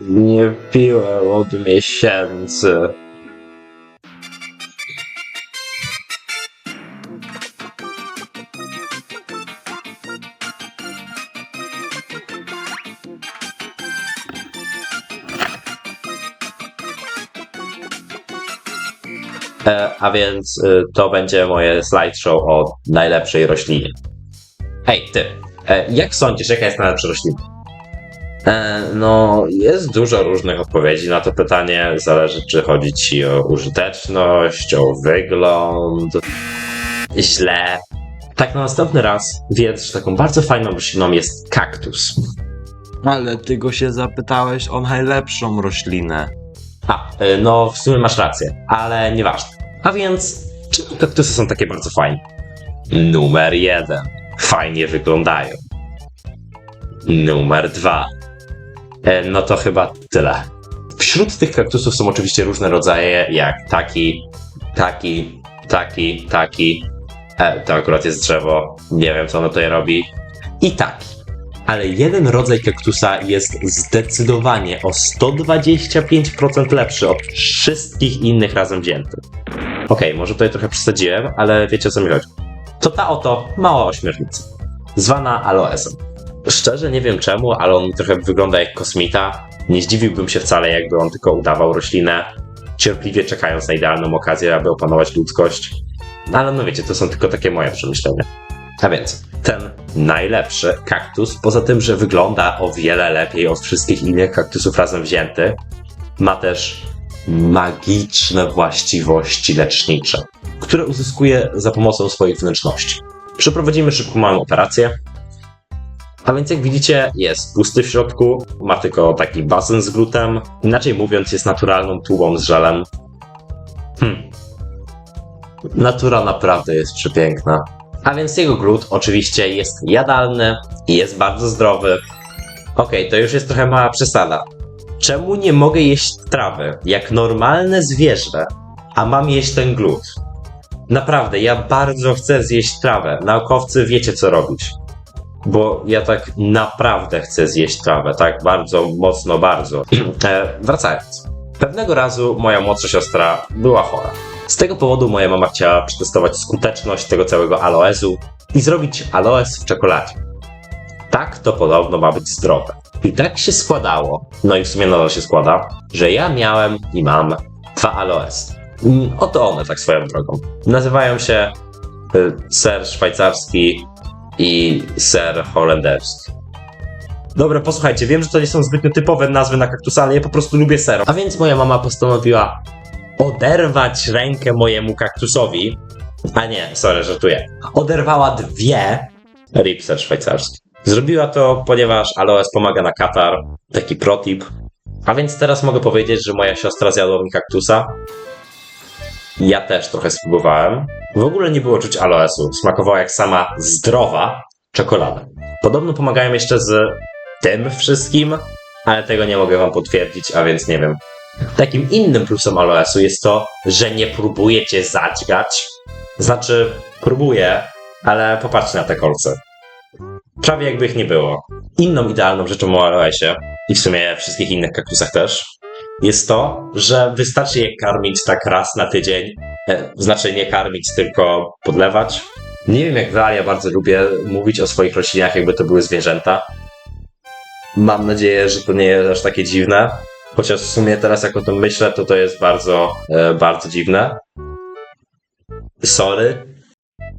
Nie piłem od miesięcy. E, a więc y, to będzie moje slideshow o najlepszej roślinie. Hej, ty, e, jak sądzisz, jaka jest najlepsza roślina? E, no, jest dużo różnych odpowiedzi na to pytanie. Zależy, czy chodzi ci o użyteczność, o wygląd. Źle. Tak, na następny raz wiedz, że taką bardzo fajną rośliną jest kaktus. Ale ty go się zapytałeś o najlepszą roślinę. A, y, no w sumie masz rację, ale nieważne. A więc, czemu kaktusy są takie bardzo fajne? Numer jeden. Fajnie wyglądają. Numer dwa. E, no to chyba tyle. Wśród tych kaktusów są oczywiście różne rodzaje, jak taki, taki, taki, taki. E, to akurat jest drzewo, nie wiem co ono tutaj robi. I taki. Ale jeden rodzaj kaktusa jest zdecydowanie o 125% lepszy od wszystkich innych razem wziętych. Okej, może tutaj trochę przesadziłem, ale wiecie o co mi chodzi. To ta oto mała ośmiornica, zwana aloesem. Szczerze nie wiem czemu, ale on trochę wygląda jak kosmita. Nie zdziwiłbym się wcale, jakby on tylko udawał roślinę, cierpliwie czekając na idealną okazję, aby opanować ludzkość. No ale no wiecie, to są tylko takie moje przemyślenia. A więc ten najlepszy kaktus, poza tym, że wygląda o wiele lepiej od wszystkich innych kaktusów razem wziętych, ma też magiczne właściwości lecznicze, które uzyskuje za pomocą swoich wnętrzności. Przeprowadzimy szybką małą operację. A więc jak widzicie, jest pusty w środku, ma tylko taki basen z glutem. Inaczej mówiąc, jest naturalną tubą z żelem. Hmm. Natura naprawdę jest przepiękna. A więc jego glut oczywiście jest jadalny i jest bardzo zdrowy. Okej, to już jest trochę mała przesada. Czemu nie mogę jeść trawy jak normalne zwierzę, a mam jeść ten glut? Naprawdę, ja bardzo chcę zjeść trawę. Naukowcy wiecie co robić. Bo ja tak naprawdę chcę zjeść trawę, tak bardzo, mocno, bardzo. e, wracając. Pewnego razu moja młodsza siostra była chora. Z tego powodu moja mama chciała przetestować skuteczność tego całego aloesu i zrobić aloes w czekoladzie. Tak to podobno ma być zdrowe. I tak się składało, no i w sumie nadal się składa, że ja miałem i mam dwa aloes. Mm, Oto one tak swoją drogą. Nazywają się y, ser szwajcarski i ser holenderski. Dobra, posłuchajcie, wiem, że to nie są zbytnio typowe nazwy na kaktusa, ale ja po prostu lubię ser. A więc moja mama postanowiła oderwać rękę mojemu kaktusowi. A nie, sorry, żartuję. Oderwała dwie ripser szwajcarski. Zrobiła to, ponieważ aloes pomaga na katar. Taki protip. A więc teraz mogę powiedzieć, że moja siostra zjadła mi kaktusa. Ja też trochę spróbowałem. W ogóle nie było czuć aloesu. Smakowała jak sama zdrowa czekolada. Podobno pomagają jeszcze z tym wszystkim, ale tego nie mogę wam potwierdzić, a więc nie wiem. Takim innym plusem aloesu jest to, że nie próbuje cię zadźgać. Znaczy, próbuje, ale popatrzcie na te kolce. Prawie jakby ich nie było. Inną idealną rzeczą o aloesie, i w sumie wszystkich innych kaktusach też, jest to, że wystarczy je karmić tak raz na tydzień. E, znaczy nie karmić, tylko podlewać. Nie wiem jak wy, ale ja bardzo lubię mówić o swoich roślinach, jakby to były zwierzęta. Mam nadzieję, że to nie jest aż takie dziwne. Chociaż w sumie teraz jak o tym myślę, to to jest bardzo, e, bardzo dziwne. Sorry.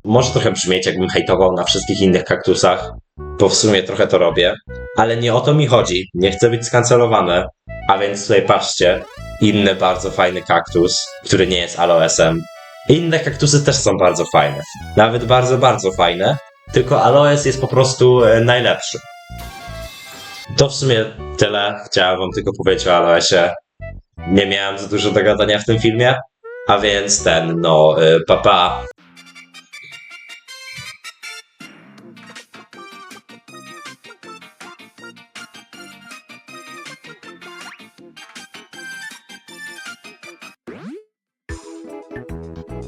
Może trochę brzmieć, jakbym hejtował na wszystkich innych kaktusach, bo w sumie trochę to robię. Ale nie o to mi chodzi. Nie chcę być skancelowany. A więc tutaj patrzcie. Inny bardzo fajny kaktus, który nie jest aloesem. Inne kaktusy też są bardzo fajne. Nawet bardzo, bardzo fajne. Tylko aloes jest po prostu e, najlepszy. To w sumie tyle. Chciałem wam tylko powiedzieć o aloesie. Nie miałem za dużo do gadania w tym filmie. A więc ten, no, papa. Pa. you